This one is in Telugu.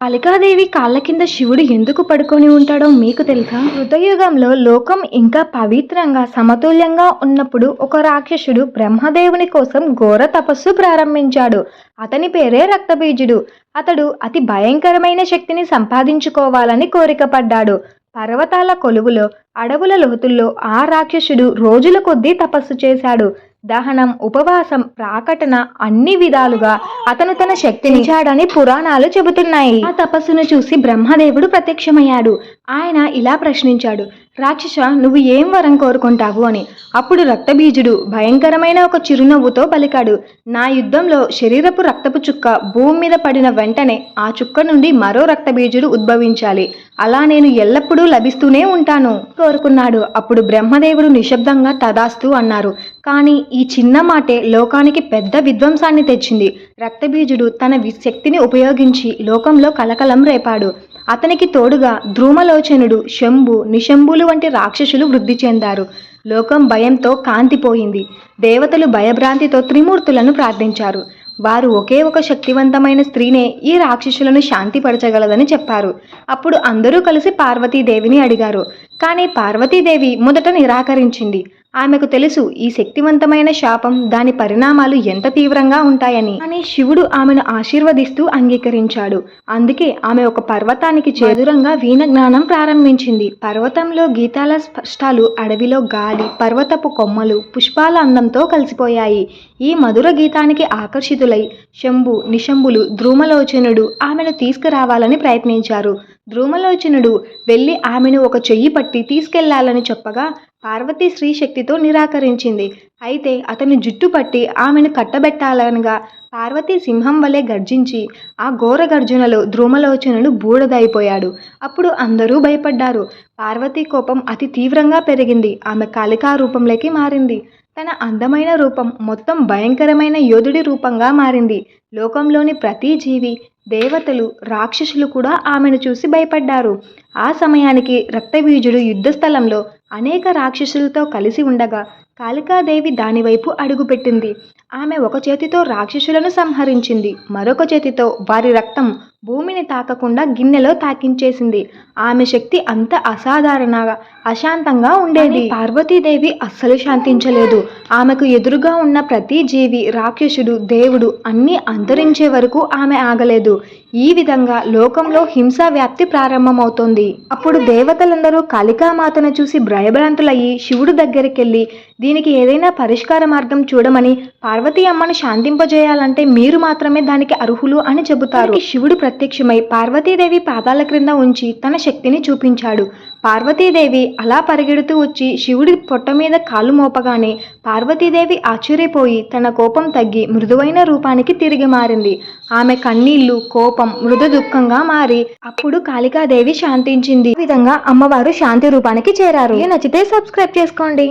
అలికాదేవి కాళ్ళ కింద శివుడు ఎందుకు పడుకొని ఉంటాడో మీకు తెలుసా? హృదయుగంలో లోకం ఇంకా పవిత్రంగా సమతుల్యంగా ఉన్నప్పుడు ఒక రాక్షసుడు బ్రహ్మదేవుని కోసం ఘోర తపస్సు ప్రారంభించాడు. అతని పేరే రక్తబీజుడు. అతడు అతి భయంకరమైన శక్తిని సంపాదించుకోవాలని కోరికపడ్డాడు. పర్వతాల కొలువులో అడవుల లోతుల్లో ఆ రాక్షసుడు రోజుల కొద్దీ తపస్సు చేశాడు. దహనం ఉపవాసం ప్రాకటన అన్ని విధాలుగా అతను తన శక్తిని చాడని పురాణాలు చెబుతున్నాయి. ఆ తపస్సును చూసి బ్రహ్మదేవుడు ప్రత్యక్షమయ్యాడు. ఆయన ఇలా ప్రశ్నించాడు రాక్షస నువ్వు ఏం వరం కోరుకుంటావు? అని. అప్పుడు రక్తబీజుడు భయంకరమైన ఒక చిరునవ్వుతో పలికాడు నా యుద్ధంలో శరీరపు రక్తపు చుక్క భూమి మీద పడిన వెంటనే ఆ చుక్క నుండి మరో రక్తబీజుడు ఉద్భవించాలి. అలా నేను ఎల్లప్పుడూ లభిస్తూనే ఉంటాను కోరుకున్నాడు. అప్పుడు బ్రహ్మదేవుడు నిశ్శబ్దంగా తదాస్తు అన్నారు కానీ ఈ చిన్న మాటే లోకానికి పెద్ద విధ్వంసాన్ని తెచ్చింది. రక్తబీజుడు తన వి- శక్తిని ఉపయోగించి లోకంలో కలకలం రేపాడు. అతనికి తోడుగా ధ్రుమలోచనుడు శంభు నిశంభులు వంటి రాక్షసులు వృద్ధి చెందారు. లోకం భయంతో కాంతిపోయింది. దేవతలు భయభ్రాంతితో త్రిమూర్తులను ప్రార్థించారు. వారు ఒకే ఒక శక్తివంతమైన స్త్రీనే ఈ రాక్షసులను శాంతిపరచగలదని చెప్పారు. అప్పుడు అందరూ కలిసి పార్వతీదేవిని అడిగారు. కానీ పార్వతీదేవి మొదట నిరాకరించింది. ఆమెకు తెలుసు ఈ శక్తివంతమైన శాపం దాని పరిణామాలు ఎంత తీవ్రంగా ఉంటాయని. కానీ శివుడు ఆమెను ఆశీర్వదిస్తూ అంగీకరించాడు. అందుకే ఆమె ఒక పర్వతానికి చేదురంగా వీణ జ్ఞానం ప్రారంభించింది. పర్వతంలో గీతాల స్పష్టాలు అడవిలో గాలి పర్వతపు కొమ్మలు పుష్పాల అందంతో కలిసిపోయాయి. ఈ మధుర గీతానికి ఆకర్షితులై శంభు నిశంభులు ధ్రుమలోచనుడు ఆమెను తీసుకురావాలని ప్రయత్నించారు. ధ్రుమలోచనుడు వెళ్ళి ఆమెను ఒక చెయ్యి పట్టి తీసుకెళ్ళాలని చెప్పగా పార్వతి స్త్రీ శక్తితో నిరాకరించింది. అయితే అతని జుట్టు పట్టి ఆమెను కట్టబెట్టాలనగా పార్వతి సింహం వలె గర్జించి ఆ ఘోర గర్జనలో ధ్రుమలోచనుడు బూడదైపోయాడు. అప్పుడు అందరూ భయపడ్డారు. పార్వతి కోపం అతి తీవ్రంగా పెరిగింది. ఆమె కాళికా రూపంలోకి మారింది. తన అందమైన రూపం మొత్తం భయంకరమైన యోధుడి రూపంగా మారింది. లోకంలోని ప్రతి జీవి దేవతలు రాక్షసులు కూడా ఆమెను చూసి భయపడ్డారు. ఆ సమయానికి రక్తబీజుడు యుద్ధస్థలంలో అనేక రాక్షసులతో కలిసి ఉండగా కాళికాదేవి దానివైపు అడుగుపెట్టింది. ఆమె ఒక చేతితో రాక్షసులను సంహరించింది. మరొక చేతితో వారి రక్తం భూమిని తాకకుండా గిన్నెలో తాకించేసింది. ఆమె శక్తి అంత అసాధారణంగా అశాంతంగా ఉండేది. పార్వతీదేవి అస్సలు శాంతించలేదు. ఆమెకు ఎదురుగా ఉన్న ప్రతి జీవి రాక్షసుడు దేవుడు అన్నీ అంతరించే వరకు ఆమె ఆగలేదు. ఈ విధంగా లోకంలో హింసా వ్యాప్తి ప్రారంభమవుతోంది. అప్పుడు దేవతలందరూ కాళికామాతను చూసి భయభ్రాంతులయ్యి శివుడు దగ్గరికెళ్ళి దీనికి ఏదైనా పరిష్కార మార్గం చూడమని పార్వతీ అమ్మను శాంతింపజేయాలంటే మీరు మాత్రమే దానికి అర్హులు అని చెబుతారు. శివుడు ప్రత్యక్షమై పార్వతీదేవి పాదాల క్రింద ఉంచి తన శక్తిని చూపించాడు. పార్వతీదేవి అలా పరిగెడుతూ వచ్చి శివుడి పొట్ట మీద కాలు మోపగానే పార్వతీదేవి ఆశ్చర్యపోయి తన కోపం తగ్గి మృదువైన రూపానికి తిరిగి మారింది. ఆమె కన్నీళ్ళు కోపం మృదు దుఃఖంగా మారి అప్పుడు కాళికాదేవి శాంతించింది. ఈ విధంగా అమ్మవారు శాంతి రూపానికి చేరారు. నచ్చితే సబ్స్క్రైబ్ చేసుకోండి.